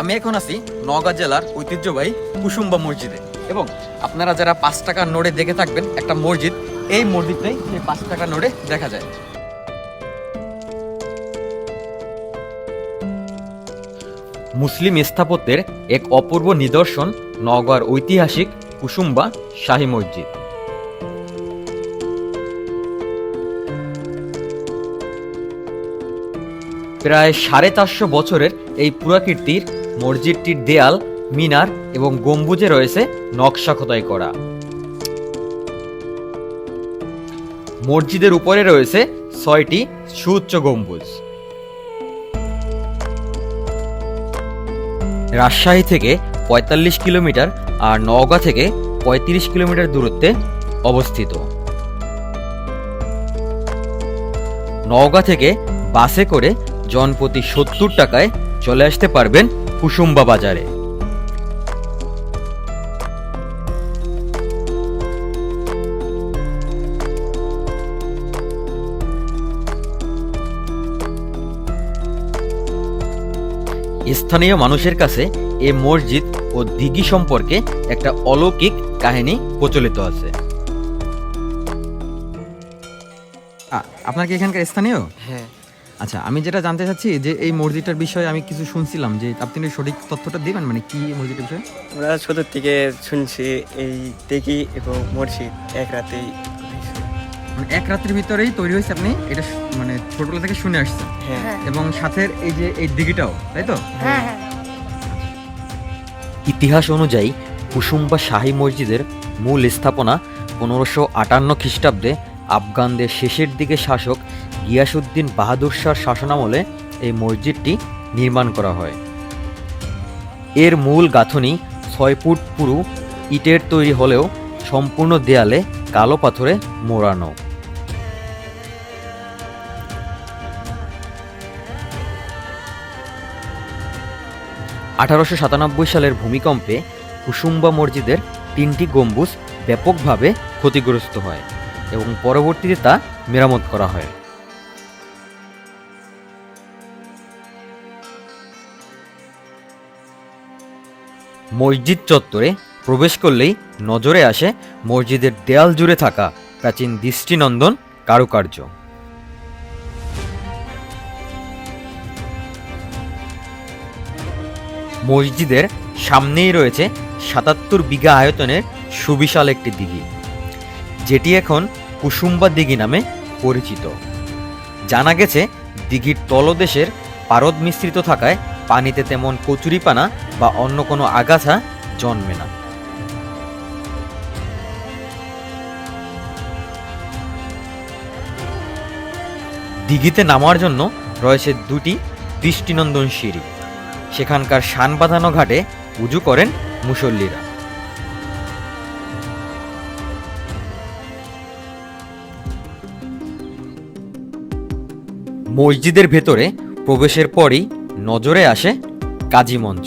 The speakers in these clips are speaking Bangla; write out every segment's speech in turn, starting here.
আমি এখন আছি নওগাঁ জেলার ঐতিহ্যবাহী কুসুম্বা মসজিদে। এবং আপনারা যারা পাঁচ টাকার নোটে দেখে থাকবেন একটা মসজিদ, এই মসজিদটাই সেই পাঁচ টাকার নোটে দেখা যায়। মুসলিম স্থাপত্যের এক অপূর্ব নিদর্শন নওগাঁর ঐতিহাসিক কুসুম্বা শাহী মসজিদ। প্রায় সাড়ে চারশো বছরের এই পুরাকীর্তির মসজিদটির দেয়াল, মিনার এবং গম্বুজে রয়েছে নকশা খোদাই করা। মসজিদের উপরে রয়েছে ছয়টি সুউচ্চ গম্বুজ। রাজশাহী থেকে পঁয়তাল্লিশ কিলোমিটার আর নওগাঁ থেকে পঁয়ত্রিশ কিলোমিটার দূরত্বে অবস্থিত। নওগাঁ থেকে বাসে করে জনপ্রতি সত্তর টাকায় চলে আসতে পারবেন কুসুম্বা বাজারে। স্থানীয় মানুষের কাছে এ মসজিদ ও দিঘি সম্পর্কে একটা অলৌকিক কাহিনী প্রচলিত আছে। আপনার কি এখানকার স্থানীয়? হ্যাঁ। আচ্ছা আমি যেটা জানতে চাচ্ছি যে এই মসজিদটার বিষয়ে আমি কিছু শুনছিলাম যে আপনি সঠিক তথ্যটা দিবেন মানে কি এই মসজিদের বিষয়ে? আমরা ছোট থেকে শুনছি এই দেখি এবং মসজিদ এক রাতেই মানে এক রাত্রির ভিতরেই তৈরি হয়েছে আপনি? এটা মানে ছোটবেলা থেকে শুনে আসছেন। হ্যাঁ। এবং সাথে এই যে এই দিঘিটাও তাই তো? হ্যাঁ হ্যাঁ। ইতিহাস অনুযায়ী কুসুম্বা শাহী মসজিদের মূল স্থাপনা পনেরোশো আটান্ন খ্রিস্টাব্দে আফগানদের শেষের দিকে শাসক গিয়াসুদ্দিন বাহাদুর শাহর শাসনামলে এই মসজিদটি নির্মাণ করা হয়। এর মূল গাঁথনি ছয় ফুট পুরু ইটের তৈরি হলেও সম্পূর্ণ দেয়ালে কালো পাথরে মোড়ানো। আঠারোশো সাতানব্বই সালের ভূমিকম্পে কুসুম্বা মসজিদের তিনটি গম্বুজ ব্যাপকভাবে ক্ষতিগ্রস্ত হয়। এবং পরবর্তীতে তা মেরামত করা হয়। মসজিদ চত্বরে প্রবেশ করলেই নজরে আসে মসজিদের দেয়াল জুড়ে থাকা প্রাচীন দৃষ্টিনন্দন কারুকার্য। মসজিদের সামনেই রয়েছে সাতাত্তর বিঘা আয়তনের সুবিশাল একটি দিঘি। যেটি এখন কুসুম্বা দিঘি নামে পরিচিত। জানা গেছে, দিঘির তলদেশের পারদ মিশ্রিত থাকায় পানিতে তেমন কচুরিপানা বা অন্য কোনো আগাছা জন্মে না। দিঘিতে নামার জন্য রয়েছে দুটি দৃষ্টিনন্দন সিঁড়ি। সেখানকার শান বাঁধানো ঘাটে উজু করেন মুসল্লিরা। মসজিদের ভেতরে প্রবেশের পরই নজরে আসে কাজী মঞ্চ।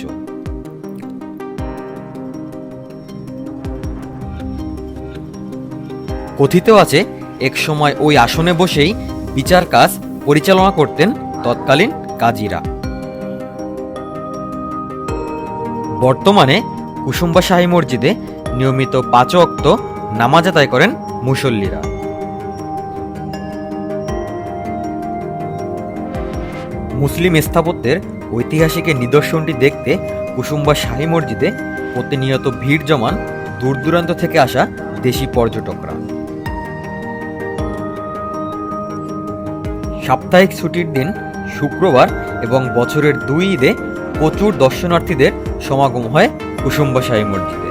কথিত আছে, এক সময় ওই আসনে বসেই বিচার কাজ পরিচালনা করতেন তৎকালীন কাজীরা। বর্তমানে কুসুম্বা শাহী মসজিদে নিয়মিত পাঁচ অক্ত নামাজ আদায় করেন মুসল্লিরা। মুসলিম স্থাপত্যের ঐতিহাসিকের নিদর্শনটি দেখতে কুসুম্বা শাহী মসজিদে প্রতিনিয়ত ভিড় জমান দূর দূরান্ত থেকে আসা দেশি পর্যটকরা। সাপ্তাহিক ছুটির দিন শুক্রবার এবং বছরের দুই ঈদে প্রচুর দর্শনার্থীদের সমাগম হয় কুসুম্বা শাহী মসজিদে।